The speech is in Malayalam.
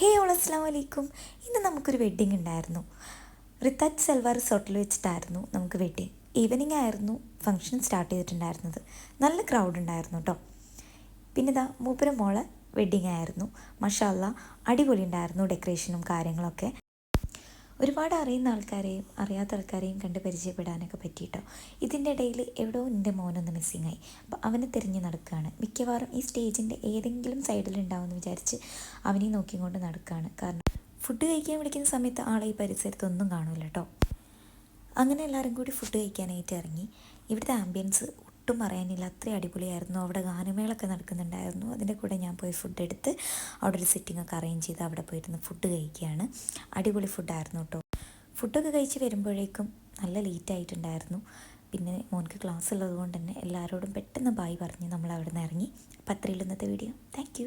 ഹേ ഓൾ അസ്സാം വലൈക്കും ഇന്ന് നമുക്കൊരു വെഡ്ഡിങ് ഉണ്ടായിരുന്നു. റിത്താജ് സൽവാർ റിസോർട്ടിൽ വെച്ചിട്ടായിരുന്നു നമുക്ക് വെഡ്ഡിങ് ഈവനിങ് ആയിരുന്നു ഫംഗ്ഷൻ സ്റ്റാർട്ട് ചെയ്തിട്ടുണ്ടായിരുന്നത്. നല്ല ക്രൗഡ് ഉണ്ടായിരുന്നു കേട്ടോ പിന്നെ ഇതാ മൂപ്പര മോളെ വെഡ്ഡിങ് ആയിരുന്നു. മഷാല്ല അടിപൊളി ഉണ്ടായിരുന്നു ഡെക്കറേഷനും കാര്യങ്ങളൊക്കെ ഒരുപാട് അറിയുന്ന ആൾക്കാരെയും അറിയാത്ത ആൾക്കാരെയും കണ്ട് പരിചയപ്പെടാനൊക്കെ പറ്റിയിട്ടോ? ഇതിന്റെ ഇടയിൽ എവിടെയോ എന്റെ മോനൊന്ന് മിസ്സിങ് ആയി. അപ്പോൾ അവനെ തിരിഞ്ഞ് നടക്കുകയാണ് മിക്കവാറും ഈ സ്റ്റേജിന്റെ ഏതെങ്കിലും സൈഡിൽ ഉണ്ടാവുമെന്ന് വിചാരിച്ച് അവനെ നോക്കിക്കൊണ്ട് നടക്കുകയാണ് കാരണം ഫുഡ് കഴിക്കാൻ വിളിക്കുന്ന സമയത്ത് ആളെ ഈ പരിസരത്തൊന്നും കാണില്ല കേട്ടോ അങ്ങനെ എല്ലാവരും കൂടി ഫുഡ് കഴിക്കാനായിട്ട് ഇറങ്ങി. ഇവിടുത്തെ ആംബിയൻസ് ഒട്ടും പറയാനില്ല. അത്രയും അടിപൊളിയായിരുന്നു. അവിടെ ഗാനമേളൊക്കെ നടക്കുന്നുണ്ടായിരുന്നു. അതിന്റെ കൂടെ ഞാൻ പോയി ഫുഡ് എടുത്ത് അവിടെ ഒരു സിറ്റിംഗ് ഒക്കെ അറേഞ്ച് ചെയ്ത് അവിടെ പോയിരുന്ന് ഫുഡ് കഴിക്കുകയാണ്. അടിപൊളി ഫുഡായിരുന്നു കേട്ടോ. ഫുഡൊക്കെ കഴിച്ച് വരുമ്പോഴേക്കും നല്ല ലേറ്റ് ആയിട്ടുണ്ടായിരുന്നു. പിന്നെ മോൻക്ക് ക്ലാസ് ഉള്ളത് കൊണ്ട് തന്നെ എല്ലാവരോടും പെട്ടെന്ന് ബായ് പറഞ്ഞ് നമ്മൾ അവിടെ നിന്ന് ഇറങ്ങി അത്രയുള്ള ഇന്നത്തെ വീഡിയോ താങ്ക്